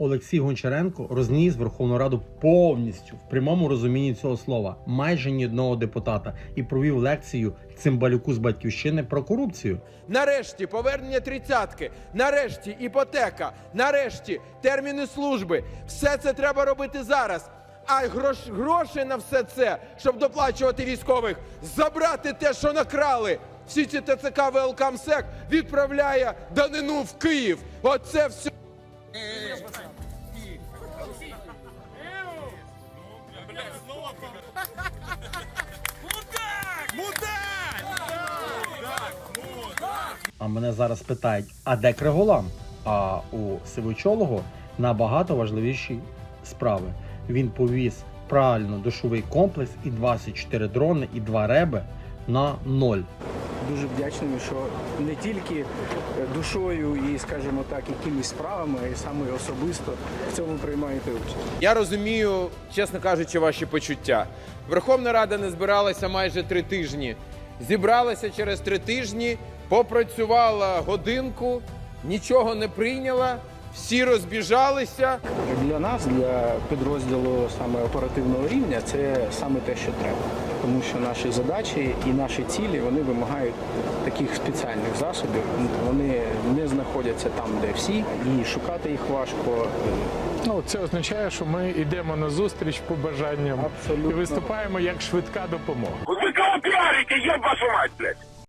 Олексій Гончаренко розніс Верховну Раду повністю в прямому розумінні цього слова, майже ні одного депутата, і провів лекцію цимбалюку з батьківщини про корупцію. Нарешті повернення тридцятки, нарешті іпотека, нарешті терміни служби. Все це треба робити зараз. А грош, гроші на все це, щоб доплачувати військових, забрати те, що накрали. Всі ці ТЦК ВЛК МСЕК відправляє данину в Київ. Оце все. А мене зараз питають: а де Криголам? А у Сивочолого набагато важливіші справи. Він повіз правильно душовий комплекс і 24 дрони, і 2 реби на ноль. Дуже вдячними, що не тільки е, душою і, скажімо так, якимись справами, а й саме особисто в цьому приймаєте участь. Я розумію, чесно кажучи, ваші почуття. Верховна Рада не збиралася майже три тижні. Зібралася через три тижні, попрацювала годинку, нічого не прийняла, всі розбіжалися. Для нас, для підрозділу саме оперативного рівня, це саме те, що треба. Тому що наші задачі і наші цілі вони вимагають таких спеціальних засобів. Вони не знаходяться там, де всі, і шукати їх важко. Ну, це означає, що ми йдемо на зустріч по бажанням Абсолютно. і виступаємо як швидка допомога. Кого пиарите, еб вашу мать, блядь?